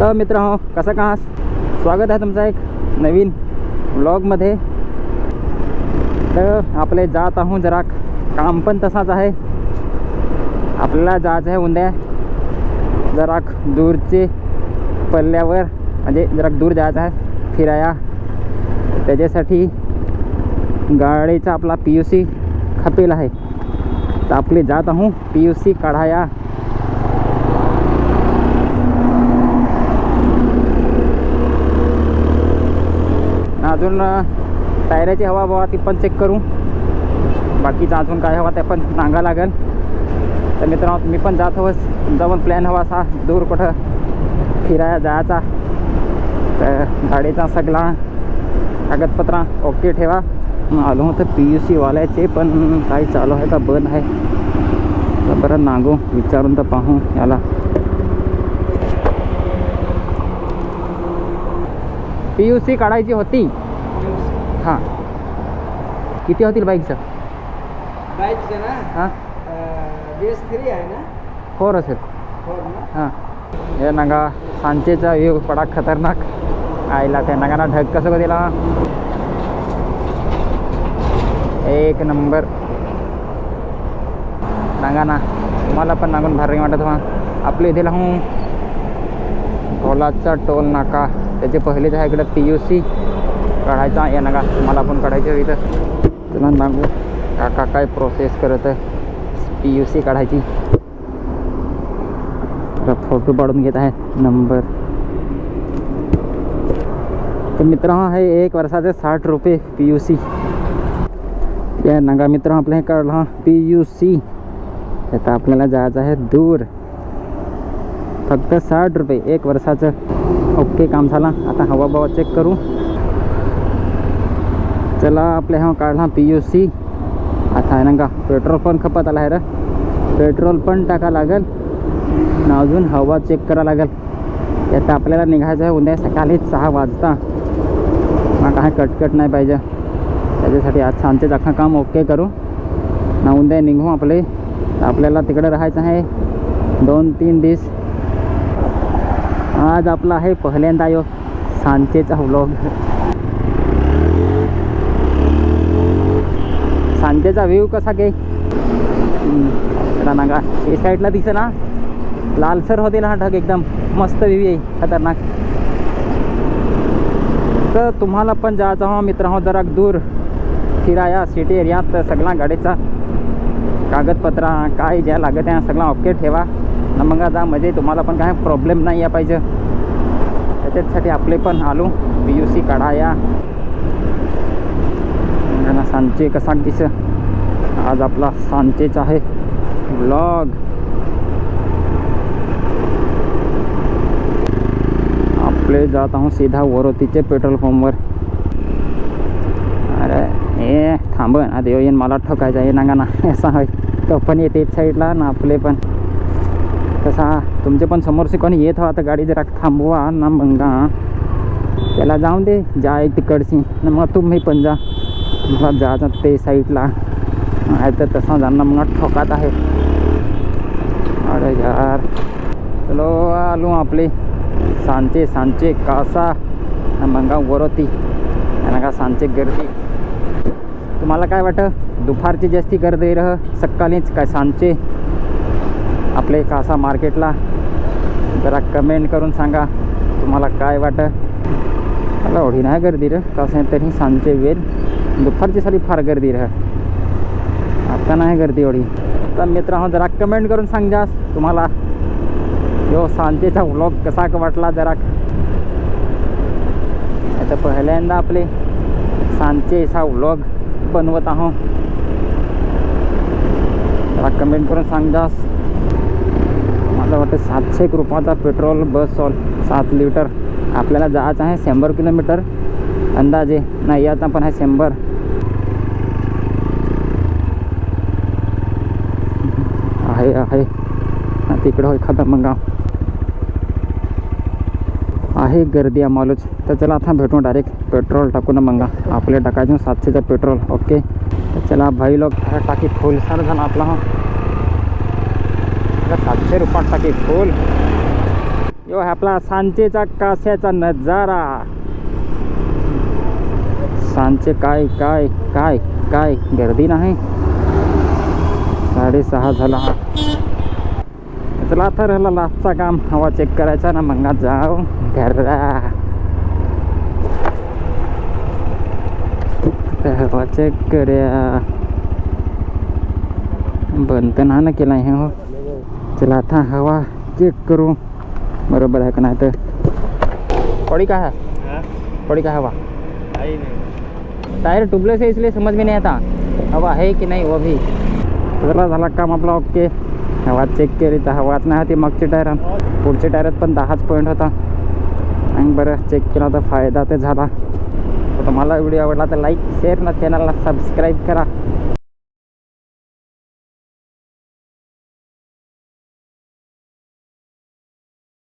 तर मित्र हो कसं का आहात? स्वागत आहे तुमचा एक नवीन ब्लॉगमध्ये तर आपले जात आहो जरा काम पण तसाच आहे. आपल्याला जायचं आहे उद्या. जरा दूरचे पल्ल्यावर म्हणजे जरा दूर जायचं आहे फिराया त्याच्यासाठी गाडीचा आपला पी यू सी खपेल आहे. तर आपले जात आहो पी यू सी काढाया अजून टायराची हवा बाबा ती पण चेक करू. बाकीचा अजून काय हवा ते पण सांगा लागेल. तर मित्रांनो मी पण जात हवंच तुमचा पण प्लॅन हवा असा दूर कुठं फिरायला जायचा. तर गाडीचा सगळा कागदपत्रा ओके ठेवा. मग आलो होतं पी यू सी वाल्याचे पण काही चालू आहे का बंद आहे. तर बरं नांगू विचारून तर पाहू याला. पी यू सी काढायची होती. हां. किती होतील बाईकचं बाईकचं ना? हां. बी एस थ्री आहे ना? फोर असेल. हो ना? हां. हे नगा सांचेचा व्ह्यू पडा खतरनाक. आईला त्या नगाना ढग कसं का दिला एक नंबर. नागा ना तुम्हाला पण नागून भारी वाटत व्हा आपल्या इथे लावून. कोलाचा टोल नाका. त्याचे पहिलेच आहे इकडं पी यू सी काढायचा या नका मला पण काढायचं होईल इथं. तुला सांगू काका काय प्रोसेस करत आहे? पी यू सी काढायची. फोटो पाडून घेत आहे. नंबर तर मित्र हे एक वर्षाचे साठ रुपये पी यू सी या नगा मित्र आपल्या हे हा पी यू सी आता आपल्याला जायचं आहे दूर. फक्त साठ रुपये एक वर्षाचं. ओके काम झाला. आता हवा बवा चेक करू. चला आपल्या हा काढला पी यू सी आता आहे ना का पेट्रोल पण खपत आला आहे रे. पेट्रोल पण टाका लागेल. ना अजून हवा चेक करा लागेल. आता आपल्याला निघायचं आहे उद्या सकाळी सहा वाजता. मग काय कटकट नाही पाहिजे. त्याच्यासाठी आज सांचे अख्खा काम ओके करू. ना उद्या निघू आपले. आपल्याला तिकडे राहायचं आहे. दोन तीन दिवस आज आपला आहे पहिल्यांदा यो सांचेचा व्लॉग त्याचा व्ह्यू कसा घे नागा हे साईडला दिसे ना. लालसर होते ना हा ढग एकदम. मस्त व्ह्यू आहे खतरनाक. तर तुम्हाला पण जायचं हो मित्र हो जरा दूर. फिराया सिटी एरियात सगळा गाडीचा. कागदपत्रा काय ज्या लागत आहे सगळा ओके ठेवा. न मग जा म्हणजे तुम्हाला पण काय प्रॉब्लेम नाही या पाहिजे. त्याच्यासाठी आपले पण आलो. पी यू सी काढाया. ना सांचे कसा दिस आज आपला सांचेच आहे. ब्लॉग आपले जात आहोत सीधा वरोतीचे पेट्रोल पंपवर. अरे ए थांब आता येईन मला ठोकायचं आहे नागा ना. असा होय. तो पण येते साईडला ना आपले पण. तसा तुमचे पण समोरचे कोणी येत हो तर गाडी जरा थांबवा ना मंगा. त्याला जाऊन दे जाय तिकडची न मग तुम्ही पण जा. मला जायचं ते साईडला. नाही तर तसं जाणं मग ठोकात आहे. अरे यार. चलो आलो आपले. सांचे सांचे कासा. मंगा वरती. यांना का सांचे गर्दी. तुम्हाला काय वाटतं? दुपारची जास्ती गर्दी रह सकाळीच काय सांचे? आपले कासा मार्केटला. जरा कमेंट करून सांगा. तुम्हाला काय वाटतं? मला एवढी नाही गर्दी रह कसं तरी सांचे वेळ दुपारची सारी फार गर्दी रह। आता नाही गर्दी एवढी तर मित्रांनो जरा कमेंट करून सांगा। तुम्हाला यो सांजेचा व्लॉग कसा का वाटला जरा? आता पहिल्यांदा आपले सांजेचा व्लॉग बनवत आहो। जरा कमेंट करून सांगास मला वाटतं सातशे एक रुपयाचा पेट्रोल बस ऑल सात लिटर आपल्याला जायचं आहे शंभर किलोमीटर अंदाजे. नाही आता पण आहे शंभर. आहे आहे. तिकडं होय खाता मग आहे गर्दी आम्हालाच तर चला आता भेटू डायरेक्ट पेट्रोल टाकू ना मंगा आपले टाकायचं सातशेचं पेट्रोल ओके तर चला भाई लोक टाकी फुल सर झाला आपला हा. सातशे रुपयात टाकी फुल यो आहे आपला सांचेचा कास्याचा नजारा. सांचे काय काय काय काय? गर्दी नाही. साडेसहा झाला. चला आता राहिला लास्टचा काम. हवा चेक करायचा ना मग जाऊ. घरा. हवा चेक करूया. बंद तर ना केला हे हो. चला आता हवा चेक करू. बरोबर है का नहीं तो पड़ी का है? पड़ी का हवा? टायर ट्यूबलेस है इसलिए समझ में नहीं आता. हवा है की नाही वो भी? सगळा झाला काम आपला ओके. हवा चेक केली तर हवाच नाही होती मागच्या टायरात पुढच्या टायरात पण दहाच पॉईंट होता. आणि बरं चेक केला तर फायदा ते झाला. तर तुम्हाला व्हिडिओ आवडला तर लाईक शेअर ना चॅनलला सबस्क्राईब करा.